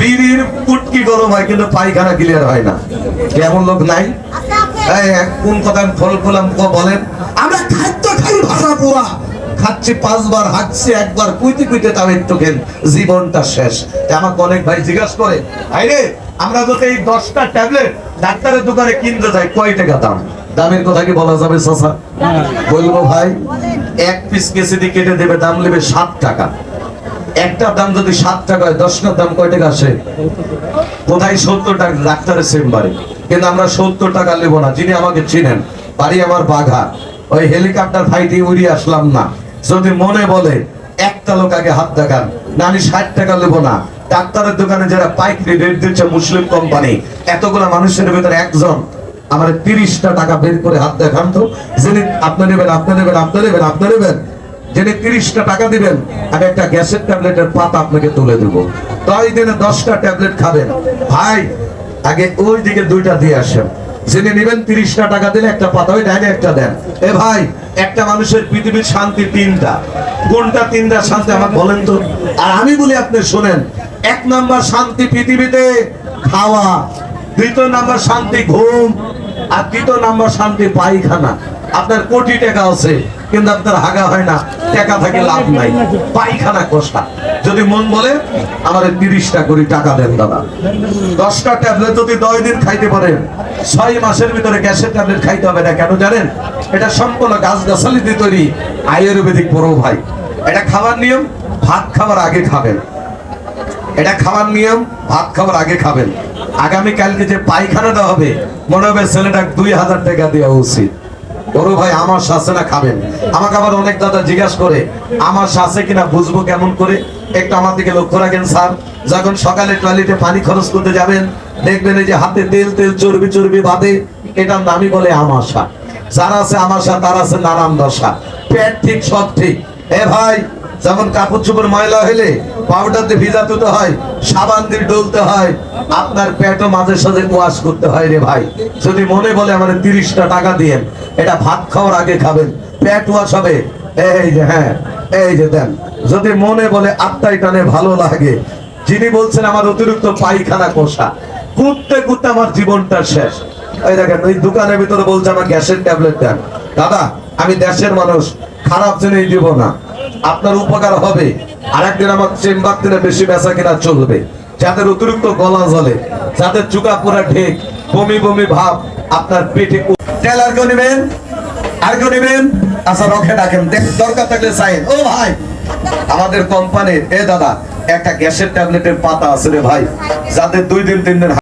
বিড়ির পুটকি গরম হয় কিন্তু পায়খানা ক্লিয়ার হয় না। কেমন লোক নাই? কোন কথা ফল ফলাম বলেন? আমরা খাদ্য খাই ভাষা পোড়া খাচ্ছি পাঁচবার হাঁটছি একবার কুইতে কুইতে তাও একটু খেন জীবনটা শেষ। আমাকে অনেক ভাই জিজ্ঞাসা করে আরে আমরা যদি এই দশটা ট্যাবলেট ডাক্তারের দোকানে কিনতে যাই কয় টাকা দাম? দামের কথা কি বলা যাবে বলব ভাই এক পিস কেসিডি কেটে দেবে দাম নেবে সাত টাকা। একটার দাম যদি সাত টাকা হয়, দশটার দাম কয় টাকা আসে? কোথায় সত্তর টাকা? ডাক্তারের চেম্বারে। কিন্তু আমরা সত্তর টাকা নেব না, যিনি আমাকে চিনেন। বাড়ি আমার বাঘা। ওই হেলিকপ্টার ফাইটে উড়িয়ে আসলাম না। যদি মনে বলে, একটা লোক আগে হাত দেখান, না আমি ষাট টাকা নেব না। ডাক্তারের দোকানে যারা পাইকারি রেট দিচ্ছে মুসলিম কোম্পানি এতগুলা মানুষের ভিতরে একজন আমার তিরিশটা টাকা বের করে হাত দেখান তো। যিনি, আপনি নেবেন আপনি নেবেন আপনি নেবেন আপনি নেবেন। যিনি তিরিশটা টাকা দিবেন, আমি একটা গ্যাসের ট্যাবলেটের পাতা আপনাকে তুলে দেবো। তাই দিনে দশটা ট্যাবলেট খাবেন। ভাই, আগে ওই দিকে দুইটা দিয়ে আসেন। যিনি নেবেন তিরিশটা টাকা দিলে একটা পাতা, ওই ডাইনে একটা দেন। এ ভাই, একটা মানুষের পৃথিবীর শান্তি তিনটা। কোনটা তিনটা শান্তি আমাকে বলেন তো। আর আমি বলি আপনি শোনেন, এক নাম্বার শান্তি পৃথিবীতে খাওয়া, দ্বিতীয় নাম্বার শান্তি ঘুম, আর তৃতীয় নাম্বার শান্তি পায়খানা। আপনার কোটি টাকা আছে। কিন্তু আপনার হাগা হয় না, টাকা থাকে লাভ নাই। পায়খানা কষা যদি মন বলে, আমার তিরিশটা করে টাকা দেন দাদা। দশটা ট্যাবলেট যদি দশ দিন খাইতে পারেন ছয় মাসের ভিতরে গ্যাসের ট্যাবলেট খাইতে হবে না কেন জানেন? এটা সম্পূর্ণ গাছ গাছালি দিয়ে তৈরি আয়ুর্বেদিক বড় ভাই। এটা খাবার নিয়ম, ভাত খাবার আগে খাবেন। এটা খাওয়ার নিয়ম, ভাত খাওয়ার আগে খাবেন। আগামী কালকে যে পায়খানাটা হবে, মনে হবে ছেলেটা দুই হাজার টাকা দেওয়া উচিত। বড় ভাই, আমার শাসে না খাবেন। আমাকে আবার অনেক দাদা জিজ্ঞাসা করে, আমার শাসে কিনা বুঝব কেমন করে? একটু আমার দিকে লক্ষ্য রাখেন, স্যার, যখন সকালে টয়লেটে পানি খরচ করতে যাবেন, দেখবেন এই যে হাতে তেল তেল, চর্বি চর্বি বাঁধে এটার নামই বলে আমাশা যারা আছে আমাশা তার আছে নানান দশা। পেট ঠিক, সব ঠিক। এ ভাই যেমন কাপড় চোপড় ময়লা হলে পাউডার দিয়ে ভিজা তুতে হয়, সাবান দিয়ে ডলতে হয়, আপনার পেটও মাঝে সাঝে ওয়াশ করতে হয় রে ভাই। যদি মনে বলে আমার তিরিশটা টাকা দিয়েন, এটা ভাত খাওয়ার আগে খাবেন, পেট ওয়াশ হবে। এই যে হ্যাঁ এই যে দেন। যদি মনে বলে আত্মাই টানে ভালো লাগে, যিনি বলছেন আমার অতিরিক্ত পায়খানা কষা কুদতে কুদতে আমার জীবনটা শেষ। এই দেখেন ওই দোকানের ভিতরে বলছে আমার গ্যাসের ট্যাবলেট দেন। দাদা, আমি দেশের মানুষ, খারাপ জিনিস দিব না। আপনার উপকার হবে। আরেকদিন আমার চেম্বার দিনে বেশি বেচা কিনা চলবে। যাদের অতিরিক্ত গলা জ্বলে, যাদের চুকা পুরা ঢেক, বমি বমি ভাব আপনার পেটে আর কেউ নেবেন? আর কেউ নেবেন? আচ্ছা রখে ডাকেন। দরকার থাকলে সাইন ও ভাই, আমাদের কোম্পানির, এ দাদা, একটা গ্যাসের ট্যাবলেটের পাতা আছে রে ভাই। যাদের দুই দিন, তিন দিন